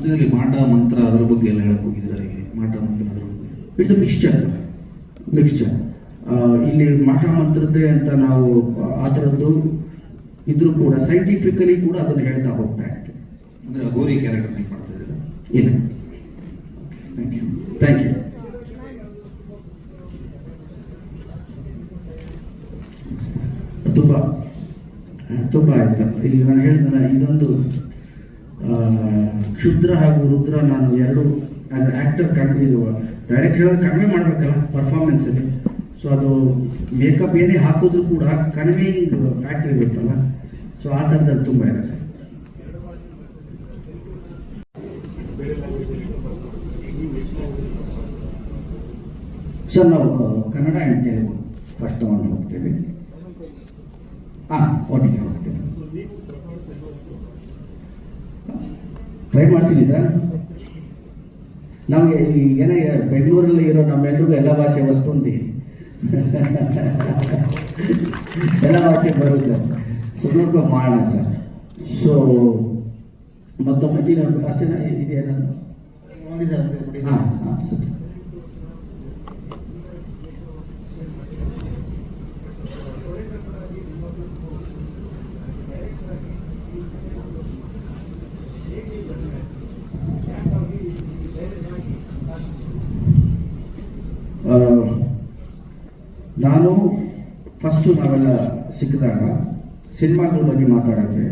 ಅದರಲ್ಲಿ ಮಾಟ ಮಂತ್ರ ಅದರ ಬಗ್ಗೆ ಎಲ್ಲ ಹೇಳಕ್ ಹೋಗಿದ್ದಾರೆ ಅವರಿಗೆ ಮಾಟ ಮಂತ್ರ ಅದರ ಬಗ್ಗೆ. It's a mixture sir mixture ಇಲ್ಲಿ ಮಾಟ ಮಂತ್ರದ್ದೇ ಅಂತ ನಾವು ಆ ಥರದ್ದು ಇದ್ರೂ ಕೂಡ ಸೈಂಟಿಫಿಕಲಿ ಕೂಡ ಅದನ್ನು ಹೇಳ್ತಾ ಹೋಗ್ತಾ ಇರ್ತೀವಿ. ಅಂದರೆ ಗೋರಿ ಕ್ಯಾರೆಕ್ಟರ್ ನೀವು ಮಾಡ್ತಾ ಇದ್ದೀರಾ? ಇಲ್ಲ. ಥ್ಯಾಂಕ್ ಯು ಥ್ಯಾಂಕ್ ಯು ತುಂಬ ತುಂಬ ಆಯ್ತು. ಇಲ್ಲಿ ನಾನು ಹೇಳ್ತಾನೆ ಇದೊಂದು ಕ್ಷುದ್ರ ಹಾಗೂ ರುದ್ರ ನಾನು ಎರಡು ಆ್ಯಸ್ ಆ್ಯಕ್ಟರ್ ಕಮ್ಮಿ ಇದು ಡೈರೆಕ್ಟ್ ಹೇಳೋದು ಕಡಿಮೆ ಮಾಡಬೇಕಲ್ಲ ಪರ್ಫಾರ್ಮೆನ್ಸಲ್ಲಿ ಸೊ ಅದು ಮೇಕಪ್ ಏನೇ ಹಾಕಿದ್ರು ಕೂಡ ಕನ್ವಿಂಗ್ ಫ್ಯಾಕ್ಟ್ರಿ ಇರುತ್ತಲ್ಲ ಸೊ ಆ ಥರದಲ್ಲಿ ತುಂಬ ಇದೆ ಸರ್. ಸರ್, ನಾವು, ಕನ್ನಡ ತೆಲುಗು ಫಸ್ಟ್ ತಗೊಂಡು ಹೋಗ್ತೀವಿ. ಹಾಂ ಒಟ್ಟಿಗೆ ಹೋಗ್ತೀವಿ ಟ್ರೈ ಮಾಡ್ತೀನಿ ಸರ್? ನಮಗೆ ಏನೇ ಬೆಂಗಳೂರಲ್ಲಿ ಇರೋ ನಮ್ಮೆಲ್ರಿಗೂ ಎಲ್ಲ ಭಾಷೆ ವಸ್ತುಂತಿ ಎಲ್ಲ ಭಾಷೆ ಬರುತ್ತೆ. ಸೊ ನೋಡ್ಕೊಂಡು ಮಾಡೋಣ ಸರ್. ಸೊ ಮತ್ತೊಮ್ಮೆ ಅಷ್ಟೇ ಅಷ್ಟೇನಾ ಇದೆಯೇನಾದ್ರು ಹಾಂ ಹಾಂ, ಸರಿ ಆ, ನಾನು ಫಸ್ಟು ನಾವೆಲ್ಲ ಸಿಕ್ಕಿದಾಗ ಸಿನಿಮಾಗಳ ಬಗ್ಗೆ ಮಾತಾಡೋಕ್ಕೆ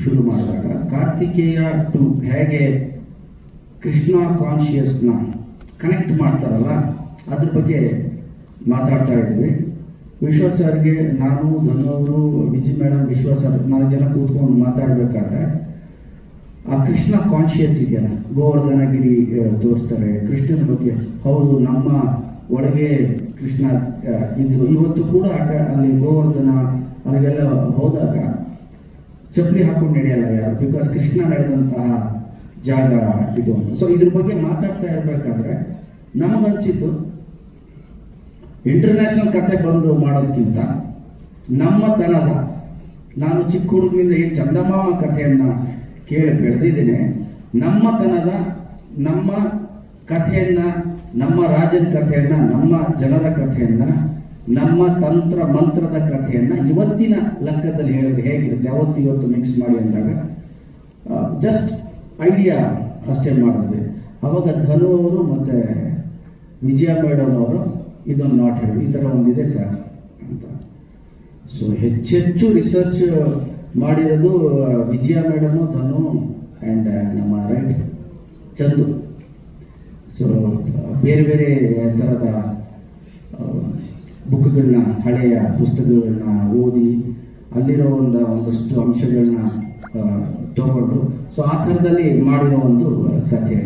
ಶುರು ಮಾಡಿದಾಗ ಕಾರ್ತಿಕೇಯ ಟು ಹೇಗೆ ಕೃಷ್ಣ ಕಾನ್ಶಿಯಸ್ನ ಕನೆಕ್ಟ್ ಮಾಡ್ತಾರಲ್ಲ, ಅದ್ರ ಬಗ್ಗೆ ಮಾತಾಡ್ತಾ ಇದ್ವಿ. ವಿಶ್ವ ಸರ್ಗೆ ನಾನು ಧನು ವಿಜಿ ಮೇಡಮ್ ವಿಶ್ವ ಸರ್, ನಾಲ್ಕು ಜನ ಕೂತ್ಕೊಂಡು ಮಾತಾಡಬೇಕಾದ್ರೆ, ಆ ಕೃಷ್ಣ ಕಾನ್ಶಿಯಸ್ ಇದೆಯಲ್ಲ, ಗೋವರ್ಧನಗಿರಿ ತೋರಿಸ್ತಾರೆ. ಕೃಷ್ಣನ ಬಗ್ಗೆ, ಹೌದು, ನಮ್ಮ ಒಳಗೆ ಕೃಷ್ಣ ಇದ್ರು. ಇವತ್ತು ಕೂಡ ಅಲ್ಲಿ ಗೋವರ್ಧನ ಅಲ್ಲಿಗೆಲ್ಲ ಹೋದಾಗ ಚಪ್ಪಲಿ ಹಾಕೊಂಡು ನಡೆಯಲ್ಲ ಯಾರು? ಬಿಕಾಸ್ ಕೃಷ್ಣ ನಡೆದಂತಹ ಜಾಗ ಇದು ಅಂತ. ಸೊ ಇದ್ರ ಬಗ್ಗೆ ಮಾತಾಡ್ತಾ ಇರಬೇಕಾದ್ರೆ ನಮಗನ್ಸಿದ್ದು ಇಂಟರ್ನ್ಯಾಷನಲ್ ಕತೆ ಬಂದು ಮಾಡೋದಕ್ಕಿಂತ ನಮ್ಮ ತನದ, ನಾನು ಚಿಕ್ಕ ಹುಡುಗನಿಂದ ಏನು ಚಂದಮಾಮ ಕಥೆಯನ್ನು ಕೇಳಿ ಬೆಳೆದಿದ್ದೇನೆ, ನಮ್ಮ ತನದ, ನಮ್ಮ ಕಥೆಯನ್ನ ನಮ್ಮ ರಾಜನ ಕಥೆಯನ್ನ, ನಮ್ಮ ಜನರ ಕಥೆಯನ್ನ, ನಮ್ಮ ತಂತ್ರ ಮಂತ್ರದ ಕಥೆಯನ್ನ ಇವತ್ತಿನ ಲೆಕ್ಕದಲ್ಲಿ ಹೇಳೋದು ಹೇಗಿರುತ್ತೆ? ಅವತ್ತು ಇವತ್ತು ಮಿಕ್ಸ್ ಮಾಡಿ ಅಂದಾಗ ಜಸ್ಟ್ ಐಡಿಯಾ ಅಷ್ಟೇ ಮಾಡಿದ್ವಿ. ಅವಾಗ ಧನು ಅವರು ಮತ್ತೆ ವಿಜಯ ಮೇಡಮ್ ಅವರು ಇದೊಂದು ನಾಟ್ ಹೇಳಿ ಈ ಥರ ಒಂದಿದೆ ಸರ್ ಅಂತ. ಸೊ ಹೆಚ್ಚೆಚ್ಚು ರಿಸರ್ಚ್ ಮಾಡಿರೋದು ವಿಜಯ ಮೇಡಮು ಧನು ಆ್ಯಂಡ್ ನಮ್ಮ ರೈಟ್ ಚಂದು. ಸೊ ಬೇರೆ ಬೇರೆ ಥರದ ಬುಕ್ಗಳನ್ನ, ಹಳೆಯ ಪುಸ್ತಕಗಳನ್ನ ಓದಿ ಅಲ್ಲಿರೋ ಒಂದು, ಒಂದಷ್ಟು ಅಂಶಗಳನ್ನ ತಗೊಂಡು ಸೊ ಆ ಥರದಲ್ಲಿ ಮಾಡಿರೋ ಒಂದು ಕಥೆ.